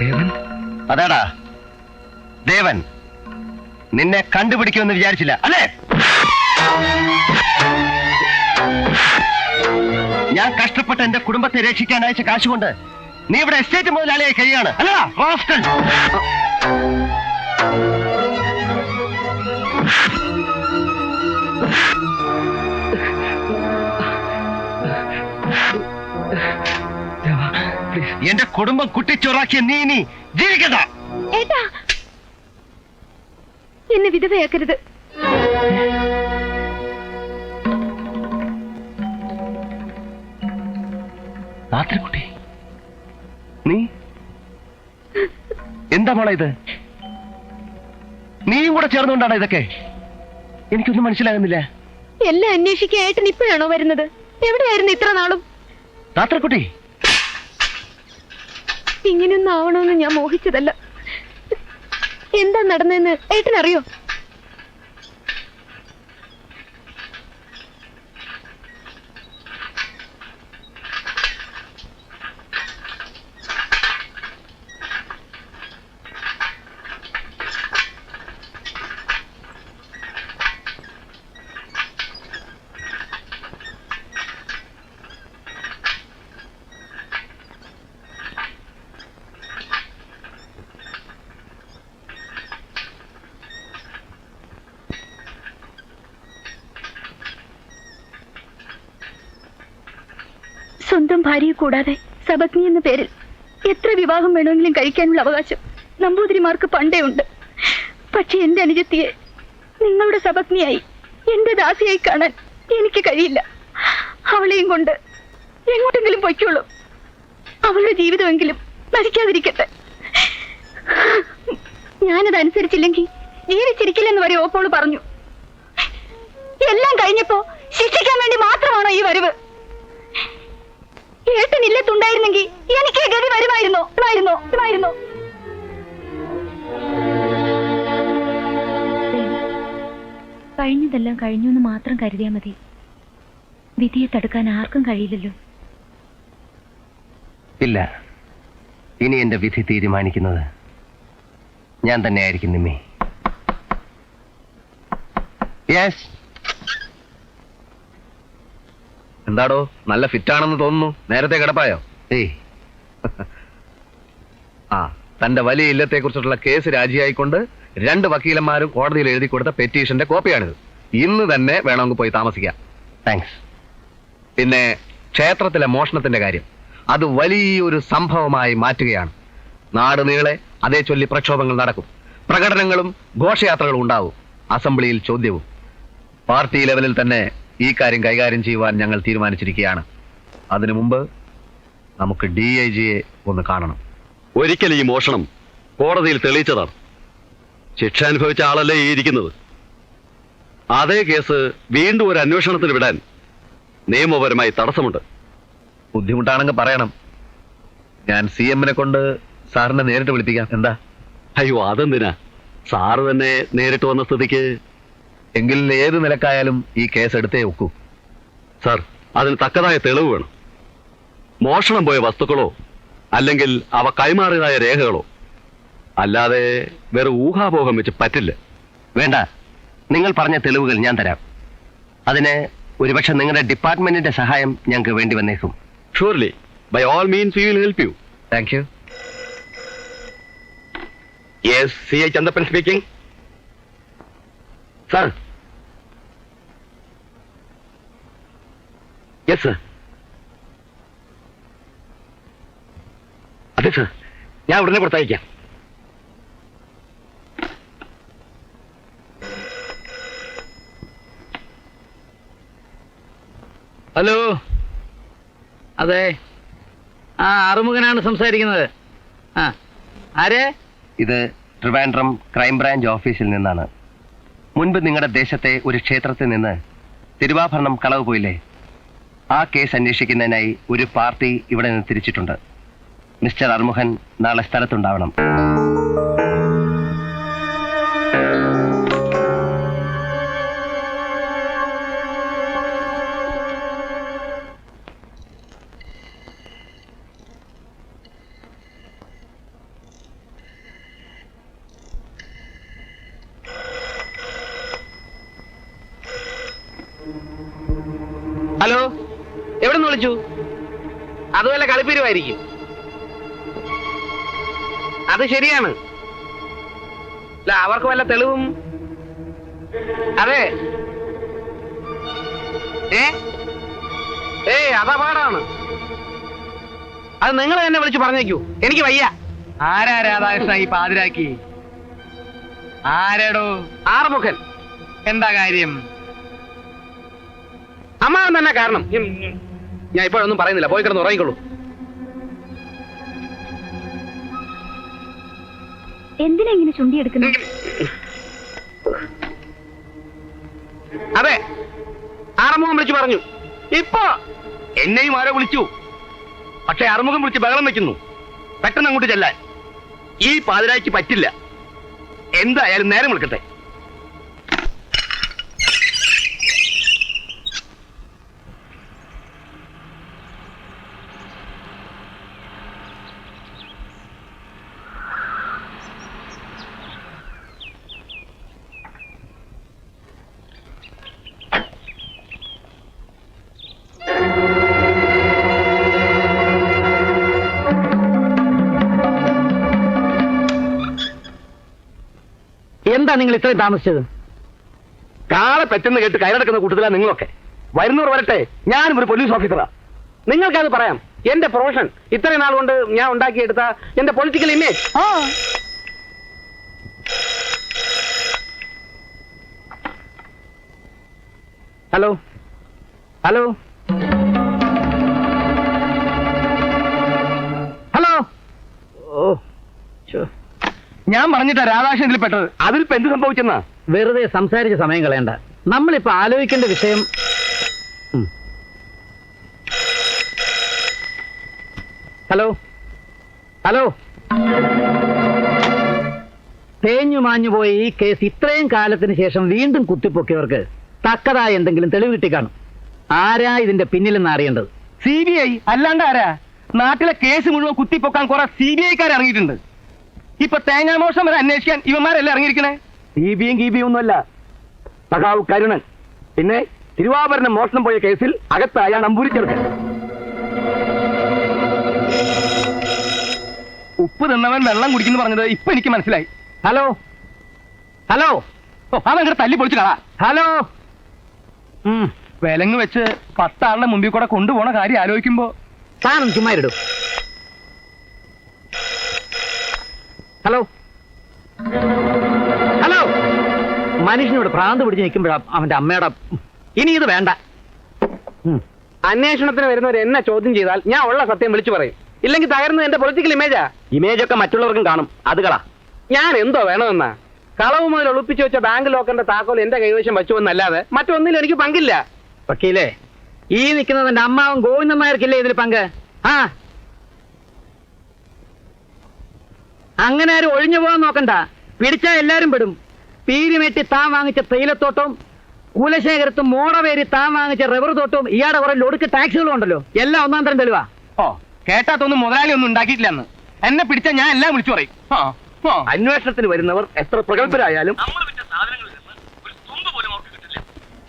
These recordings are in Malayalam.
ദേവൻ? അതാടാ. ദേവൻ നിന്നെ കണ്ടുപിടിക്കുമെന്ന് വിചാരിച്ചില്ല അല്ലേ? ഞാൻ കഷ്ടപ്പെട്ട് എന്റെ കുടുംബത്തെ രക്ഷിക്കാൻ അയച്ച കാശുകൊണ്ട് നീ ഇവിടെ എസ്റ്റേറ്റ് മുതലാളിയായി കഴിയാണ് അല്ലടാ കുടുംബം കുട്ടിച്ചോറാക്കിയ നീ ഇനി ജീവിക്കണ്ട. ഏട്ടാ എന്നെ വിധവയാക്കരുത്. രാത്രിക്കുട്ടി നീ? എന്താ മോളെ ഇത്? നീയും കൂടെ ചേർന്നുകൊണ്ടാണ് ഇതൊക്കെ? എനിക്കൊന്നും മനസ്സിലാകുന്നില്ല. എല്ലാം അന്വേഷിക്കാൻ ഇപ്പോഴാണോ വരുന്നത്? എവിടെയായിരുന്നു ഇത്ര നാളും? രാത്രിക്കുട്ടി ഇങ്ങനെയൊന്നും ആവണമെന്ന് ഞാൻ മോഹിച്ചതല്ല. എന്താ നടന്നതെന്ന് ഏട്ടൻ അറിയോ സ്വന്തം ഭാര്യയെ കൂടാതെ സബഗ്നി എന്ന പേരിൽ എത്ര വിവാഹം വേണമെങ്കിലും കഴിക്കാനുള്ള അവകാശം നമ്പൂതിരിമാർക്ക് പണ്ടേ ഉണ്ട്. പക്ഷെ എന്റെ അനുജത്തിയെ നിങ്ങളുടെ സബഗ്നിയായി എന്റെ ദാസിയായി കാണാൻ എനിക്ക് കഴിയില്ല. അവളെയും കൊണ്ട് എങ്ങോട്ടെങ്കിലും പൊയ്ക്കോളൂ. അവളുടെ ജീവിതമെങ്കിലും നശിക്കാതിരിക്കട്ടെ. ഞാനതനുസരിച്ചില്ലെങ്കിൽ ജീവിച്ചിരിക്കില്ലെന്ന് വരെ ഓപ്പോൾ പറഞ്ഞു. എല്ലാം കഴിഞ്ഞപ്പോ ശിക്ഷിക്കാൻ വേണ്ടി മാത്രമാണോ ഈ വരവ്? ഏട്ടൻ ഇല്ലത്തുണ്ടായിരുന്നെങ്കിൽ എനിക്ക് ഗതി വരുമായിരുന്നോ. വരുമായിരുന്നോ. വരുമായിരുന്നോ. കഴിഞ്ഞതെല്ലാം കഴിഞ്ഞു എന്ന് മാത്രം കരുതിയാൽ മതി. വിധിയെ തടുക്കാൻ ആർക്കും കഴിയില്ലല്ലോ. ഇല്ല. ഇനി എന്റെ വിധി തീരുമാനിക്കുന്നത് ഞാൻ തന്നെയായിരിക്കും നിമ്മി. യെസ് എന്താടോ നല്ല ഫിറ്റാണെന്ന് തോന്നുന്നു. നേരത്തെ കിടപ്പായോ? ഏയ്. ആ തന്റെ വലിയ ഇല്ലത്തെ കുറിച്ചിട്ടുള്ള കേസ് രാജിയായിക്കൊണ്ട് രണ്ട് വക്കീലന്മാരും കോടതിയിൽ എഴുതി കൊടുത്ത പെറ്റീഷന്റെ കോപ്പിയാണിത്. ഇന്ന് തന്നെ വേണമെങ്കിൽ പോയി താമസിക്കാം. താങ്ക്സ്. പിന്നെ ക്ഷേത്രത്തിലെ മോഷണത്തിന്റെ കാര്യം. അത് വലിയൊരു സംഭവമായി മാറ്റുകയാണ്. നാട് നീളെ അതേ ചൊല്ലി പ്രക്ഷോഭങ്ങൾ നടക്കും. പ്രകടനങ്ങളും ഘോഷയാത്രകളും ഉണ്ടാവും. അസംബ്ലിയിൽ ചോദ്യവും. പാർട്ടി ലെവലിൽ തന്നെ ഈ കാര്യം കൈകാര്യം ചെയ്യുവാൻ ഞങ്ങൾ തീരുമാനിച്ചിരിക്കുകയാണ്. അതിനു മുമ്പ് നമുക്ക് ഡി ഐ ജിയെ ഒന്ന് കാണണം. ഒരിക്കൽ ഈ മോഷണം കോടതിയിൽ തെളിയിച്ചതാണ്. ശിക്ഷ അനുഭവിച്ച ആളല്ലേ ഈ ഇരിക്കുന്നത്. അതേ കേസ് വീണ്ടും ഒരു അന്വേഷണത്തിന് വിടാൻ നിയമപരമായി തടസ്സമുണ്ട്. ബുദ്ധിമുട്ടാണെങ്കിൽ പറയണം. ഞാൻ സി എമ്മിനെ കൊണ്ട് സാറിനെ നേരിട്ട് വിളിപ്പിക്കാം. എന്താ? അയ്യോ അതെന്തിനാ? സാറ് തന്നെ നേരിട്ട് വന്ന സ്ഥിതിക്ക് എങ്കിൽ ഏത് നിലക്കായാലും ഈ കേസ് എടുത്തേ ഒക്കൂ. സർ അതിന് തക്കതായ തെളിവ് വേണം. മോഷണം പോയ വസ്തുക്കളോ അല്ലെങ്കിൽ അവ കൈമാറിയതായ രേഖകളോ അല്ലാതെ വേറെ ഊഹാപോഹം വെച്ച് പറ്റില്ല. വേണ്ട. നിങ്ങൾ പറഞ്ഞ തെളിവുകൾ ഞാൻ തരാം. അതിന് ഒരുപക്ഷെ നിങ്ങളുടെ ഡിപ്പാർട്ട്മെന്റിന്റെ സഹായം ഞങ്ങൾക്ക് വേണ്ടി വന്നേക്കും. Surely by all means you will help you thank you yes C I Chandappan speaking sir yes sir അതെ സർ ഞാൻ ഉടനെ പുറത്തയക്കാം ഹലോ. അതെ. ആ അറുമുഖനാണ് സംസാരിക്കുന്നത്. ആ ആരെ? ഇത് ട്രിവാൻഡ്രം ക്രൈംബ്രാഞ്ച് ഓഫീസിൽ നിന്നാണ്. മുൻപ് നിങ്ങളുടെ ദേശത്തെ ഒരു ക്ഷേത്രത്തിൽ നിന്ന് തിരുവാഭരണം കളവ് പോയില്ലേ? ആ കേസ് അന്വേഷിക്കുന്നതിനായി ഒരു പാർട്ടി ഇവിടെ നിന്ന് തിരിച്ചിട്ടുണ്ട്. മിസ്റ്റർ അർമുഖൻ നാളെ സ്ഥലത്തുണ്ടാവണം. അതുപോലെ അത് ശരിയാണ്. അല്ല അവർക്ക് വല്ല തെളിവും? അതെ. ഏ? ഏ അതപാടാണ് അത് നിങ്ങൾ തന്നെ വിളിച്ച് പറഞ്ഞേക്കൂ. എനിക്ക് വയ്യ. ആരാ രാധാകൃഷ്ണ ഈ പാതിരാക്കി? ആരാടോ? ആറുമുഖൻ. എന്താ കാര്യം? അമ്മാവൻ തന്നെ കാരണം. ഞാൻ ഇപ്പോഴൊന്നും പറയുന്നില്ല. പോയി കിടന്ന് ഉറങ്ങിക്കൊള്ളൂ എന്തിനാ ഇങ്ങനെ ചുണ്ടിയെടുക്കുന്നു? അതെ ആറുമുഖം വിളിച്ചു പറഞ്ഞു. ഇപ്പൊ എന്നെയും ആരോ വിളിച്ചു. പക്ഷെ ആറുമുഖം വിളിച്ച് ബഹളം വെക്കുന്നു. പെട്ടെന്ന് അങ്ങോട്ട് ചെല്ലാൻ. ഈ പാതിരായ്ക്ക് പറ്റില്ല. എന്തായാലും നേരം വിളിക്കട്ടെ. എന്താ നിങ്ങൾ ഇത്രയും താമസിച്ചത്? കാളെ പെറ്റെന്ന് കേട്ട് കയറടക്കുന്ന കൂട്ടത്തിലാ നിങ്ങളൊക്കെ. വരുന്നവർ വരട്ടെ ഞാനും ഒരു പോലീസ് ഓഫീസറാ നിങ്ങൾക്കത് പറയാം. എന്റെ പ്രൊഫഷൻ ഇത്രയും നാൾ കൊണ്ട് ഞാൻ ഉണ്ടാക്കിയെടുത്ത എന്റെ political image hello hello hello ഓ ശ്ശോ. ഞാൻ പറഞ്ഞിട്ടാ രാധാകൃഷ്ണൻ ഇതിൽ പെട്ടത്. അതിലിപ്പോ എന്ത് സംഭവിച്ചെന്നാ? വെറുതെ സംസാരിച്ച സമയം കളയണ്ട. നമ്മളിപ്പോ ആലോചിക്കേണ്ട വിഷയം ഉം. ഹലോ? ഹലോ? തേഞ്ഞു മാഞ്ഞു പോയ ഈ കേസ് ഇത്രയും കാലത്തിന് ശേഷം വീണ്ടും കുത്തിപ്പൊക്കിയവർക്ക് തക്കതായ എന്തെങ്കിലും തെളിവ് കിട്ടിക്കാണും ആരാ ഇതിന്റെ പിന്നിലെന്ന് അറിയേണ്ടത്? C B I? അല്ലാണ്ട് ആരാ? നാട്ടിലെ കേസ് മുഴുവൻ കുത്തിപ്പൊക്കാൻ കുറെ സി ബി ഐക്കാർ ഇറങ്ങിയിട്ടുണ്ട്. ഇപ്പൊ തേങ്ങാമോഷണം വരെ അന്വേഷിക്കാൻ ഇവന്മാരല്ലേ ഇറങ്ങിയിരിക്കണേ? ദീപിയും ബി ഐ ഗി ഒന്നുമല്ല. സഖാവ് കരുണൻ. പിന്നെ തിരുവാഭരണം മോഷണം പോയ കേസിൽ അകത്തായ നമ്പൂരിച്ചെടുക്കൻ. ഉപ്പ് തിന്നവൻ വെള്ളം കുടിക്കുന്നു പറഞ്ഞത് ഇപ്പൊ എനിക്ക് മനസ്സിലായി. ഹലോ. ഹലോ. ഓ അതങ്ങനെ തല്ലി പൊളിച്ചു കളാ. ഹലോ. വിലങ്ങ് വെച്ച് പത്താളുടെ മുമ്പിൽ കൂടെ കൊണ്ടുപോണ കാര്യം ആലോചിക്കുമ്പോ സാറും ചുമ്മാ ഹലോ ഹലോ മനുഷ്യനോട് ഭ്രാന്ത് പിടിച്ച് നിൽക്കുമ്പോഴാ അവന്റെ അമ്മയുടെ ഇനി ഇത് വേണ്ട. അന്വേഷണത്തിന് വരുന്നവർ എന്നെ ചോദ്യം ചെയ്താൽ ഞാൻ ഉള്ള സത്യം വിളിച്ചു പറയും. ഇല്ലെങ്കിൽ തകർന്നത് എന്റെ പൊളിറ്റിക്കൽ ഇമേജാ ഇമേജ് ഒക്കെ മറ്റുള്ളവർക്കും കാണും. അത് കളാ. ഞാൻ എന്തോ വേണമെന്നാ? കളവ് മുതൽ ഒളിപ്പിച്ചു വെച്ച ബാങ്ക് ലോക്കറിന്റെ താക്കോൽ എന്റെ കൈവശം വെച്ചു എന്നല്ലാതെ മറ്റൊന്നിലും എനിക്ക് പങ്കില്ല. വക്കീലേ ഈ നിൽക്കുന്നത് എന്റെ അമ്മാവൻ ഗോവിന്ദൻ നായർക്കില്ലേ ഇതിൽ പങ്ക്? ആ അങ്ങനെ ആരും ഒഴിഞ്ഞു പോകാൻ നോക്കണ്ട. പിടിച്ചാ എല്ലാരും പെടും. പീരിമേറ്റി താൻ വാങ്ങിച്ച തേയിലത്തോട്ടവും കുലശേഖരത്തും മോടവേരി താൻ വാങ്ങിച്ച റബ്ബർ തോട്ടവും ഇയാടെ കുറെ ലൊടുക്ക് ടാക്സികളും ഉണ്ടല്ലോ. എല്ലാം ഒന്നാം തരം തെളിവാ. ഓ കേട്ടാത്തൊന്നും മുതലാളി ഒന്നും ഉണ്ടാക്കിയിട്ടില്ലെന്ന്. എന്നെ പിടിച്ച ഞാൻ എല്ലാം വിളിച്ചു പറയും. ആ, ആ. അന്വേഷണത്തിന് വരുന്നവർ എത്ര പ്രഗത്ഭരായാലും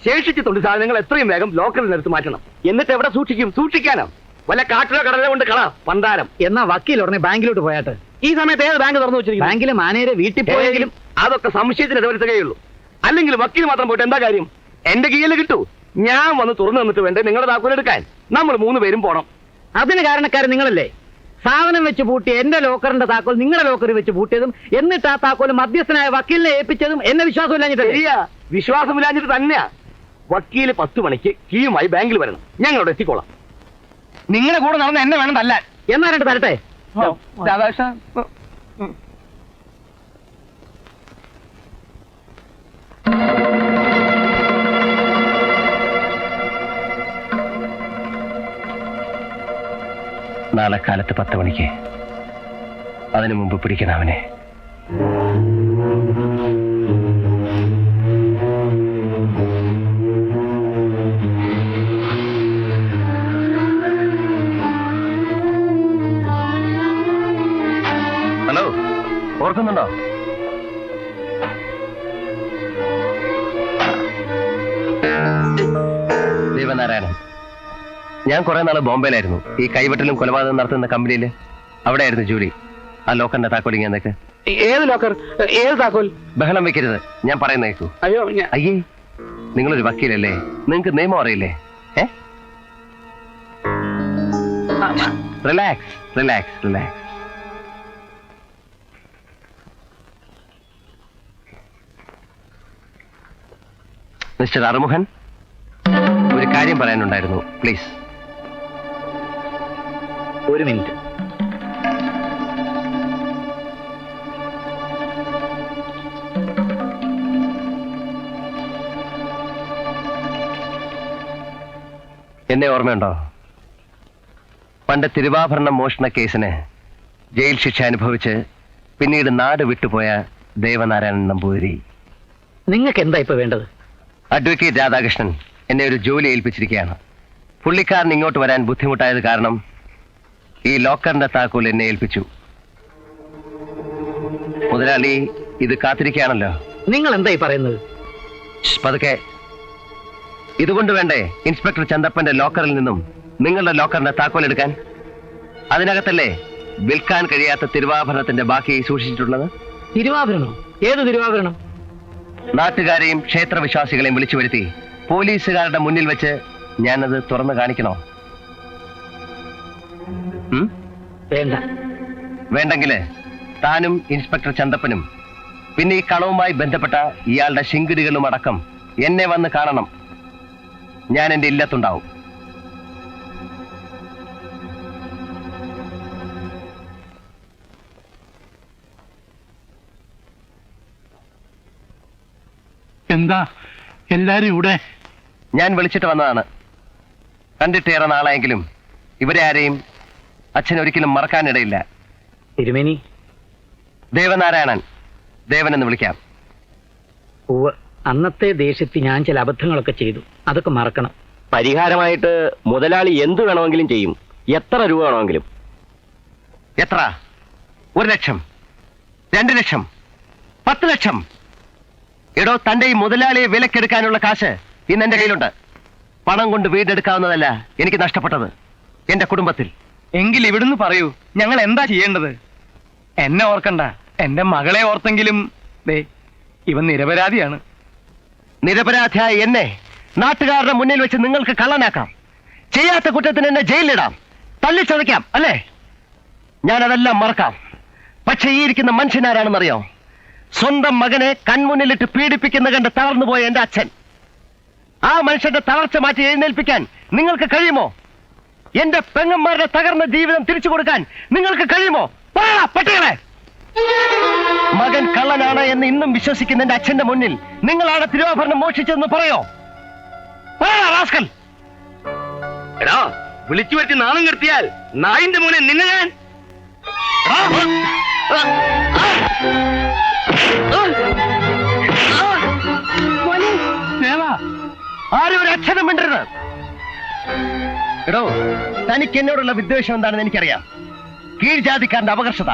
ശേഷിച്ച തൊണ്ടി സാധനങ്ങൾ എത്രയും വേഗം ലോക്കറിൽ നിന്നെടുത്ത് മാറ്റണം. എന്നിട്ട് എവിടെ സൂക്ഷിക്കും? സൂക്ഷിക്കാനോ? വല്ല കാട്ടിലോ കടലോ കൊണ്ട് കള. പന്താരം എന്നാ വക്കീൽ ഉടനെ ബാങ്കിലോട്ട് പോയാട്ട്. ഈ സമയത്ത് ഏത് ബാങ്ക് തുറന്നു വെച്ചിരിക്കുന്നു? ബാങ്കിലെ മാനേജരെ വീട്ടിൽ പോയെങ്കിലും അതൊക്കെ സംശയത്തിന് ഇടവരുത്തുകയുള്ളൂ അല്ലെങ്കിൽ വക്കീൽ മാത്രം പോയിട്ട് എന്താ കാര്യം? എന്റെ കീഴിൽ കിട്ടൂ. ഞാൻ വന്ന് തുറന്നു നിന്നിട്ട് വേണ്ടേ നിങ്ങളുടെ താക്കോലെടുക്കാൻ നമ്മൾ മൂന്ന് പേരും പോണം. അതിന് കാരണക്കാരൻ നിങ്ങളല്ലേ? സാധനം വെച്ച് പൂട്ടി എന്റെ ലോക്കറിന്റെ താക്കോൽ നിങ്ങളുടെ ലോക്കറിൽ വെച്ച് പൂട്ടിയതും എന്നിട്ട് ആ താക്കോൽ മധ്യസ്ഥനായ വക്കീലിനെ ഏൽപ്പിച്ചതും എന്നെ വിശ്വാസം ഇല്ലാഞ്ഞിട്ട് വിശ്വാസം വിശ്വാസമില്ലാഞ്ഞിട്ട് തന്നെയാ. വക്കീൽ പത്ത് മണിക്ക് കീയുമായി ബാങ്കിൽ വരണം. ഞങ്ങളോട് എത്തിക്കോളാം. നിങ്ങളുടെ കൂടെ നടന്ന് എന്നെ വേണം തല്ലാൻ. എന്നാ രണ്ട് തരട്ടെ? രാധാകൃഷ്ണ നാളെ കാലത്ത് പത്ത് മണിക്ക്. അതിനു മുമ്പ് പിടിക്കണം അവനെ. ഞാൻ കുറെ നാൾ ബോംബെയിലായിരുന്നു. ഈ കൈവെട്ടലും കൊലപാതകം നടത്തുന്ന കമ്പനിയിൽ അവിടെയായിരുന്നു ജോലി. ആ ലോക്കറിന്റെ താക്കോലിങ് എന്നൊക്കെ ഏത് ലോക്കർ? ഏത് താക്കോൽ ബഹളം വെക്കരുത്. ഞാൻ പറയുന്ന കേൾക്കൂ അയ്യോ അയ്യേ നിങ്ങളൊരു വക്കീലല്ലേ? നിങ്ങൾക്ക് നിയമം അറിയില്ലേ? ഏ? Relax relax relax mister Arumughan ഒരു കാര്യം പറയാനുണ്ടായിരുന്നു. പ്ലീസ് ഒരു മിനിറ്റ്. എന്നെ ഓർമ്മയുണ്ടോ? പണ്ട് തിരുവാഭരണ മോഷണ കേസിന് ജയിൽ ശിക്ഷ അനുഭവിച്ച് പിന്നീട് നാട് വിട്ടുപോയ ദേവനാരായണൻ നമ്പൂതിരി. നിങ്ങൾക്ക് എന്താ ഇപ്പൊ വേണ്ടത്? അഡ്വക്കേറ്റ് രാധാകൃഷ്ണൻ എന്നെ ഒരു ജോലി ഏൽപ്പിച്ചിരിക്കുകയാണ്. പുള്ളിക്കാരൻ ഇങ്ങോട്ട് വരാൻ ബുദ്ധിമുട്ടായത് കാരണം ഈ ലോക്കറിന്റെ താക്കോൽ എന്നെ ഏൽപ്പിച്ചു. മുതലാളി ഇത് കാത്തിരിക്കുകയാണല്ലോ. നിങ്ങൾ എന്തായി പറയുന്നത്? ശ്ശ്, പതുക്കെ. ഇതുകൊണ്ട് വേണ്ടേ ഇൻസ്പെക്ടർ ചന്തപ്പന്റെ ലോക്കറിൽ നിന്നും നിങ്ങളുടെ ലോക്കറിന്റെ താക്കോൽ എടുക്കാൻ? അതിനകത്തല്ലേ വിൽക്കാൻ കഴിയാത്ത തിരുവാഭരണത്തിന്റെ ബാക്കി സൂക്ഷിച്ചിട്ടുള്ളത്? തിരുവാഭരണം? ഏത് തിരുവാഭരണം? നാട്ടുകാരെയും ക്ഷേത്രവിശ്വാസികളെയും വിളിച്ചു വരുത്തി പോലീസുകാരുടെ മുന്നിൽ വെച്ച് ഞാനത് തുറന്നു കാണിക്കണോ? വേണ്ട. വേണ്ടെങ്കിൽ താനും ഇൻസ്പെക്ടർ ചന്തപ്പനും പിന്നെ ഈ കളവുമായി ബന്ധപ്പെട്ട ഇയാളുടെ ശിങ്കിടികളും അടക്കം എന്നെ വന്ന് കാണണം. ഞാൻ എന്റെ ഇല്ലത്തുണ്ടാവും. എന്താ? എല്ലാരും ഇവിടെ? ഞാൻ വിളിച്ചിട്ട് വന്നതാണ്. കണ്ടിട്ടേറെ നാളായെങ്കിലും ഇവരെ ആരെയും അച്ഛൻ ഒരിക്കലും മറക്കാനിടയില്ല. തിരുമേനി. ദേവനാരായണൻ ദേവൻ എന്ന് വിളിക്കാം. ഉവ്വ് അന്നത്തെ ദേശത്ത് ഞാൻ ചില അബദ്ധങ്ങളൊക്കെ ചെയ്തു. അതൊക്കെ മറക്കണം. പരിഹാരമായിട്ട് മുതലാളി എന്തു വേണമെങ്കിലും ചെയ്യും. എത്ര രൂപ വേണമെങ്കിലും. എത്ര? ഒരു ലക്ഷം. രണ്ട് ലക്ഷം. പത്ത് ലക്ഷം. എടോ തന്റെ ഈ മുതലാളിയെ വിലക്കെടുക്കാനുള്ള കാശ് ഇന്ന് എന്റെ കയ്യിലുണ്ട്. പണം കൊണ്ട് വീടെടുക്കാവുന്നതല്ല എനിക്ക് നഷ്ടപ്പെട്ടത്. എന്റെ കുടുംബത്തിൽ. എങ്കിൽ ഇവിടുന്ന് പറയൂ ഞങ്ങൾ എന്താ ചെയ്യേണ്ടത്? എന്നെ ഓർക്കണ്ട. എന്റെ മകളെ ഓർത്തെങ്കിലും ദേ ഇവൻ നിരപരാധിയാണ്. നിരപരാധിയായ എന്നെ നാട്ടുകാരുടെ മുന്നിൽ വെച്ച് നിങ്ങൾക്ക് കള്ളനാക്കാം. ചെയ്യാത്ത കുറ്റത്തിന് എന്നെ ജയിലിലിടാം. തള്ളിച്ചതയ്ക്കാം അല്ലേ? ഞാൻ അതെല്ലാം മറക്കാം. പക്ഷെ ഈ ഇരിക്കുന്ന മനുഷ്യനാരാണെന്നറിയോ? സ്വന്തം മകനെ കൺമുന്നിലിട്ട് പീഡിപ്പിക്കുന്ന കണ്ട് തളർന്നുപോയ എന്റെ അച്ഛൻ. ആ മനുഷ്യന്റെ തളർച്ച മാറ്റി എഴുന്നേൽപ്പിക്കാൻ നിങ്ങൾക്ക് കഴിയുമോ? എന്റെ പെങ്ങന്മാരുടെ തകർന്ന ജീവിതം തിരിച്ചു കൊടുക്കാൻ നിങ്ങൾക്ക് കഴിയുമോ? പട്ടികളെ! മകൻ കള്ളനാണ് എന്ന് ഇന്നും വിശ്വസിക്കുന്ന എന്റെ അച്ഛന്റെ മുന്നിൽ നിങ്ങളാണ് തിരുവാഭരണം മോഷിച്ചതെന്ന് പറയോ? റാസ്കൽ! എടാ വിളിച്ചു വരുത്തി നാണം കെടുത്തിയാൽ നായിന്റെ മോനെ നിന്നെ ഞാൻ ആരും ഒരു അച്ഛനും മിണ്ടരുത്. എടോ തനിക്ക് എന്നോടുള്ള വിദ്വേഷം എന്താണെന്ന് എനിക്കറിയാം. കീഴ്ജാതിക്കാരന്റെ അപകർഷത.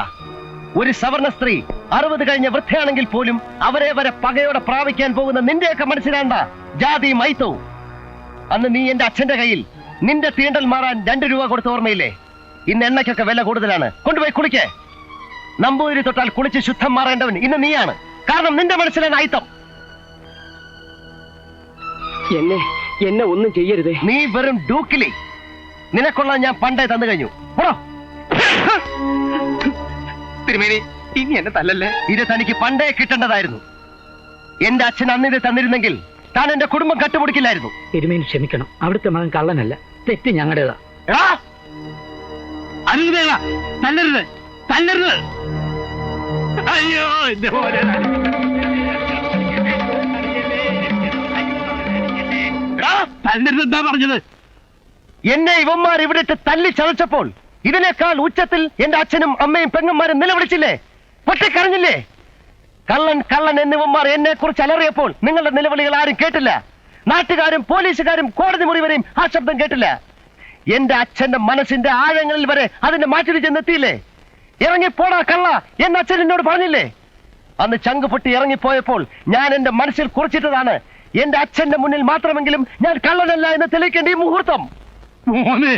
ഒരു സവർണ സ്ത്രീ അറുപത് കഴിഞ്ഞ വൃദ്ധയാണെങ്കിൽ പോലും അവരെ വരെ പകയോടെ പ്രാപിക്കാൻ പോകുന്ന നിന്റെയൊക്കെ മനസ്സിലാണ്ട ജാതി മൈത്തവും. അന്ന് നീ എന്റെ അച്ഛന്റെ കയ്യിൽ നിന്റെ തീണ്ടൽ മാറാൻ രണ്ട് രൂപ കൊടുത്ത ഓർമ്മയില്ലേ? ഇന്ന് എണ്ണയ്ക്കൊക്കെ വില കൂടുതലാണ്. കൊണ്ടുപോയി കുളിക്കേ. നമ്പൂതിരി തൊട്ടാൽ കുളിച്ച് ശുദ്ധം മാറേണ്ടവൻ ഇന്ന് നീയാണ്. കാരണം നിന്റെ മനസ്സിലാണ് അയിത്തം എന്നെ എന്നെ ഒന്നും ചെയ്യരുതേ. നീ വെറും ഡൂക്കിലി. നിനക്കുള്ള ഞാൻ പണ്ടേ തന്നു കഴിഞ്ഞു. പോടോ. തിരുമേനി ഇനി എന്നെ തല്ലല്ലേ? ഇത് തനിക്ക് പണ്ടേ കിട്ടേണ്ടതായിരുന്നു. എന്റെ അച്ഛൻ അന്ന് ഇത് തന്നിരുന്നെങ്കിൽ താൻ എന്റെ കുടുംബം കട്ടുപിടിക്കില്ലായിരുന്നു. തിരുമേനി ക്ഷമിക്കണം. അവിടുത്തെ മകൻ കള്ളനല്ല. തെറ്റ് ഞങ്ങളുടേതാ. എടാ, അരുത് തല്ലരുത് തല്ലരുത്. അയ്യോ എന്റെ മോനെ. എടാ, തല്ലരുത് എന്താ പറഞ്ഞത്? എന്നെ ഇവന്മാർ ഇവിടുത്തെ തല്ലി ചതച്ചപ്പോൾ ഇതിനേക്കാൾ ഉച്ചത്തിൽ എന്റെ അച്ഛനും അമ്മയും പെങ്ങന്മാരും നിലവിളിച്ചില്ലേ? പൊട്ടിക്കറിഞ്ഞില്ലേ കള്ളൻ കള്ളൻ എന്നിവന്മാർ എന്നെ കുറിച്ച് അലറിയപ്പോൾ നിങ്ങളുടെ നിലവിളികൾ ആരും കേട്ടില്ല. നാട്ടുകാരും പോലീസുകാരും കോടതി മുറി വരെയും ആ ശബ്ദം കേട്ടില്ല. എന്റെ അച്ഛന്റെ മനസ്സിന്റെ ആഴങ്ങളിൽ വരെ അതിന്റെ മാറ്റിൽ ചെന്നെത്തിയില്ലേ? ഇറങ്ങിപ്പോടാ കള്ള എന്റെ അച്ഛൻ എന്നോട് പറഞ്ഞില്ലേ? അന്ന് ചങ്ക് പൊട്ടി ഇറങ്ങിപ്പോയപ്പോൾ ഞാൻ എന്റെ മനസ്സിൽ കുറിച്ചിട്ടതാണ്. എന്റെ അച്ഛന്റെ മുന്നിൽ മാത്രമെങ്കിലും ഞാൻ കള്ളനല്ല എന്ന് തെളിയിക്കേണ്ട ഈ മുഹൂർത്തം. മോനെ